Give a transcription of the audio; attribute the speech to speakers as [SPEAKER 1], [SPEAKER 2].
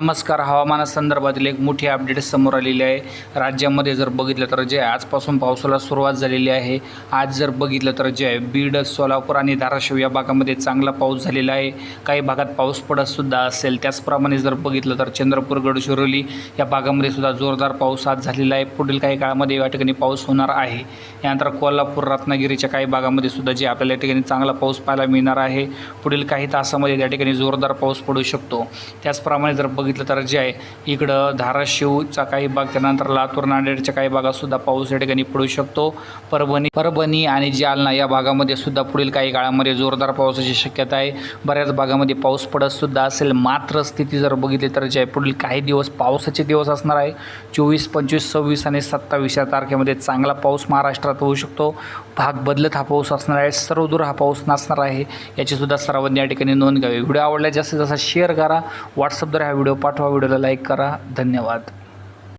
[SPEAKER 1] नमस्कार हवामानासंदर्भातील एक मोठी अपडेट समोर आलेली आहे. राज्यामध्ये जर बघितलं तर जे आजपासून पावसाला सुरुवात झालेली आहे आज जर बघितलं तर जे बीड सोलापूर आणि धाराशिव या भागामध्ये चांगला पाऊस झालेला आहे. काही भागात पाऊस पडतसुद्धा असेल. त्याचप्रमाणे जर बघितलं तर चंद्रपूर गडचिरोली या भागामध्ये सुद्धा जोरदार पाऊस आज झालेला आहे. पुढील काही काळामध्ये या ठिकाणी पाऊस होणार आहे. यानंतर कोल्हापूर रत्नागिरीच्या काही भागामध्ये सुद्धा जे आपल्याला या ठिकाणी चांगला पाऊस पाहायला मिळणार आहे. पुढील काही तासामध्ये त्या ठिकाणी जोरदार पाऊस पडू शकतो. त्याचप्रमाणे जर बघितलं तर जे आहे इकडं धाराशिवचा काही भाग त्यानंतर लातूर नांदेडच्या काही भागातसुद्धा पाऊस या ठिकाणी पडू शकतो. परभणी परभणी आणि जालना या भागामध्ये सुद्धा पुढील काही काळामध्ये जोरदार पावसाची शक्यता आहे. बऱ्याच भागामध्ये पाऊस पडतसुद्धा असेल मात्र स्थिती जर बघितली तर जे आहे पुढील काही दिवस पावसाचे दिवस असणार आहे. चोवीस पंचवीस सव्वीस आणि सत्तावीस या तारखेमध्ये चांगला पाऊस महाराष्ट्रात होऊ शकतो. भाग बदलत हा पाऊस असणार आहे सर्वदूर हा पाऊस नसणार आहे याचीसुद्धा सर्वांनी या ठिकाणी नोंद घ्यावी. व्हिडिओ आवडला जास्तीत जास्त शेअर करा. व्हॉट्सअपद्वारे हा व्हिडिओ व्हिडिओ पाठवा व्हिडिओला लाईक करा. धन्यवाद.